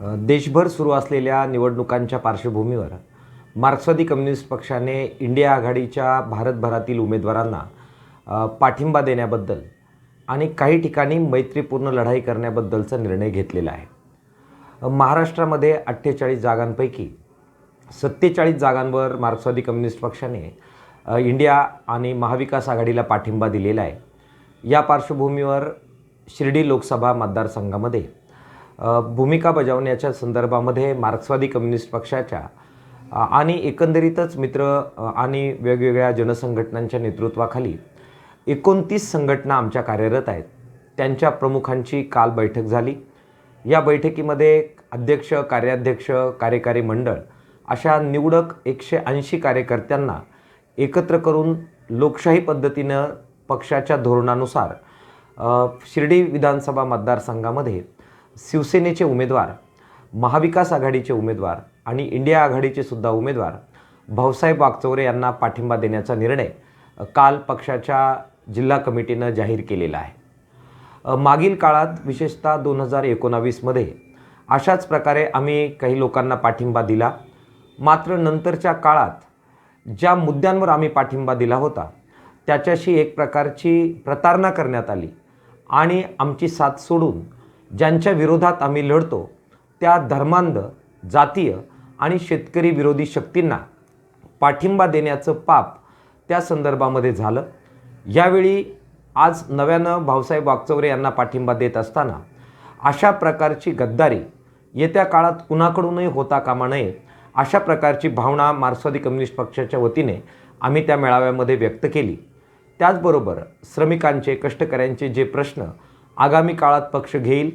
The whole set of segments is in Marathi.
देशभर सुरू असलेल्या निवडणुकांच्या पार्श्वभूमीवर मार्क्सवादी कम्युनिस्ट पक्षाने इंडिया आघाडीच्या भारतभरातील उमेदवारांना पाठिंबा देण्याबद्दल आणि काही ठिकाणी मैत्रीपूर्ण लढाई करण्याबद्दलचा निर्णय घेतलेला आहे. महाराष्ट्रामध्ये अठ्ठेचाळीस जागांपैकी सत्तेचाळीस जागांवर मार्क्सवादी कम्युनिस्ट पक्षाने इंडिया आणि महाविकास आघाडीला पाठिंबा दिलेला आहे. या पार्श्वभूमीवर शिर्डी लोकसभा मतदारसंघामध्ये भूमिका बजावण्याच्या संदर्भामध्ये मार्क्सवादी कम्युनिस्ट पक्षाच्या आणि एकंदरीतच मित्र आणि वेगवेगळ्या जनसंघटनांच्या नेतृत्वाखाली एकोणतीस संघटना आमच्या कार्यरत आहेत. त्यांच्या प्रमुखांची काल बैठक झाली. या बैठकीमध्ये अध्यक्ष कार्याध्यक्ष कार्यकारी मंडळ अशा निवडक एकशे ऐंशी कार्यकर्त्यांना एकत्र करून लोकशाही पद्धतीनं पक्षाच्या धोरणानुसार शिर्डी विधानसभा मतदारसंघामध्ये शिवसेनेचे उमेदवार महाविकास आघाडीचे उमेदवार आणि इंडिया आघाडीचे सुद्धा उमेदवार भाऊसाहेब वागचौरे यांना पाठिंबा देण्याचा निर्णय काल पक्षाच्या जिल्हा कमिटीनं जाहीर केलेला आहे. मागील काळात विशेषतः दोन हजार एकोणावीसमध्ये अशाच प्रकारे आम्ही काही लोकांना पाठिंबा दिला. मात्र नंतरच्या काळात ज्या मुद्द्यांवर आम्ही पाठिंबा दिला होता त्याच्याशी एक प्रकारची प्रतारणा करण्यात आली आणि आमची साथ सोडून ज्यांच्या विरोधात आम्ही लढतो त्या धर्मांध जातीय आणि शेतकरी विरोधी शक्तींना पाठिंबा देण्याचं पाप त्या संदर्भामध्ये झालं. यावेळी आज नव्यानं भाऊसाहेब वागचौरे यांना पाठिंबा देत असताना अशा प्रकारची गद्दारी येत्या काळात कुणाकडूनही होता कामा नये अशा प्रकारची भावना मार्क्सवादी कम्युनिस्ट पक्षाच्या वतीने आम्ही त्या मेळाव्यामध्ये व्यक्त केली. त्याचबरोबर श्रमिकांचे कष्टकऱ्यांचे जे प्रश्न आगामी काळात पक्ष घेईल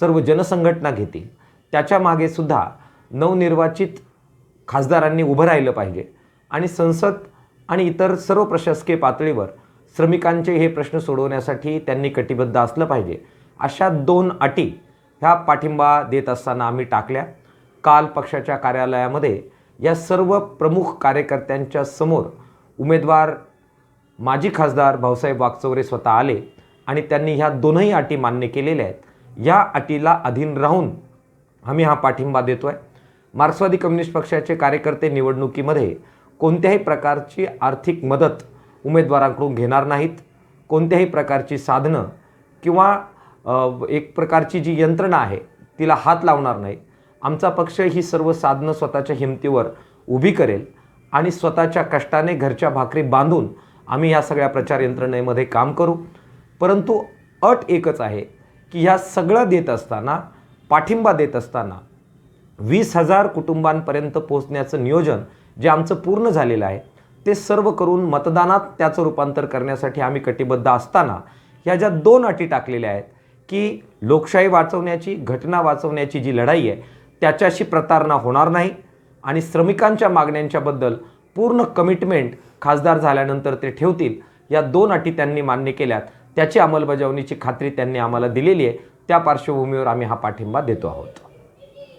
सर्व जनसंघटना घेतील. त्याच्यामागे सुद्धा नवनिर्वाचित खासदारांनी उभं राहिलं पाहिजे. आणि संसद आणि इतर सर्व प्रशासकीय पातळीवर श्रमिकांचे हे प्रश्न सोडवण्यासाठी त्यांनी कटिबद्ध असलं पाहिजे. अशा दोन अटी ह्या पाठिंबा देत असताना आम्ही टाकल्या. काल पक्षाच्या कार्यालयामध्ये या सर्व प्रमुख कार्यकर्त्यांच्या समोर उमेदवार माजी खासदार भाऊसाहेब वागचौरे स्वतः आले. आणि त्यांनी ह्या दोनही अटी मान्य केलेल्या आहेत. या अटीला अधीन राहून आम्ही हा पाठिंबा देतो आहे मार्क्सवादी कम्युनिस्ट पक्षाचे कार्यकर्ते निवडणुकीमध्ये कोणत्याही प्रकारची आर्थिक मदत उमेदवारांकडून घेणार नाहीत. कोणत्याही प्रकारची साधनं किंवा एक प्रकारची जी यंत्रणा आहे तिला हात लावणार नाही. आमचा पक्ष ही सर्व साधनं स्वतःच्या हिमतीवर उभी करेल आणि स्वतःच्या कष्टाने घरच्या भाकरी बांधून आम्ही या सगळ्या प्रचार यंत्रणेमध्ये काम करू. परंतु अट एकच आहे की ह्या सगळं देत असताना पाठिंबा देत असताना वीस हजार कुटुंबांपर्यंत पोहोचण्याचं नियोजन जे आमचं पूर्ण झालेलं आहे ते सर्व करून मतदानात त्याचं रूपांतर करण्यासाठी आम्ही कटिबद्ध असताना ह्या ज्या दोन अटी टाकलेल्या आहेत की लोकशाही वाचवण्याची घटना वाचवण्याची जी लढाई आहे त्याच्याशी प्रतारणा होणार नाही आणि श्रमिकांच्या मागण्यांच्याबद्दल पूर्ण कमिटमेंट खासदार झाल्यानंतर ते ठेवतील या दोन अटी त्यांनी मान्य केल्यात. त्याची अंमलबजावणीची खात्री त्यांनी आम्हाला दिलेली आहे. त्या पार्श्वभूमीवर आम्ही हा पाठिंबा देतो आहोत.